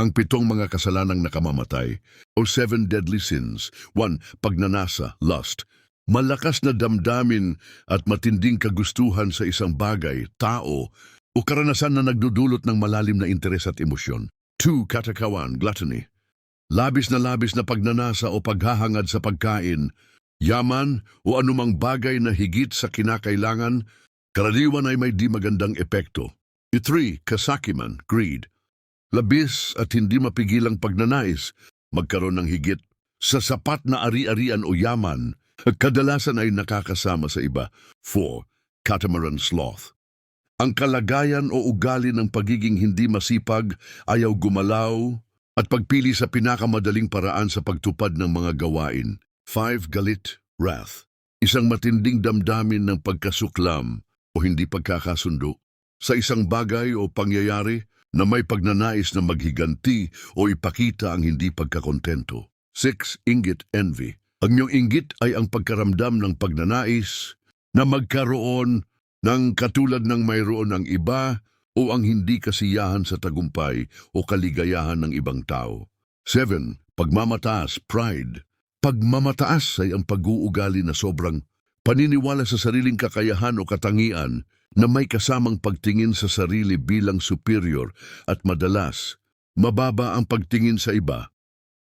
Ang pitong mga kasalanang nakamamatay o seven deadly sins. One, pagnanasa, lust. Malakas na damdamin at matinding kagustuhan sa isang bagay, tao, o karanasan na nagdudulot ng malalim na interes at emosyon. Two, katakawan, gluttony. Labis na labis na pagnanasa o paghahangad sa pagkain, yaman o anumang bagay na higit sa kinakailangan, karaniwan ay may di magandang epekto. Three, kasakiman, greed. Labis at hindi mapigilang pagnanais, magkaroon ng higit sa sapat na ari-arian o yaman, kadalasan ay nakakasama sa iba. 4. Catamaran sloth. Ang kalagayan o ugali ng pagiging hindi masipag, ayaw gumalaw, at pagpili sa pinakamadaling paraan sa pagtupad ng mga gawain. 5. Galit, wrath. Isang matinding damdamin ng pagkasuklam o hindi pagkakasundo sa isang bagay o pangyayari na may pagnanais na maghiganti o ipakita ang hindi pagkakontento. 6. Inggit, envy. Ang iyong inggit ay ang pagkaramdam ng pagnanais na magkaroon ng katulad ng mayroon ng iba o ang hindi kasiyahan sa tagumpay o kaligayahan ng ibang tao. 7. Pagmamataas, pride. Pagmamataas ay ang pag-uugali na sobrang paniniwala sa sariling kakayahan o katangian na may kasamang pagtingin sa sarili bilang superior at madalas, mababa ang pagtingin sa iba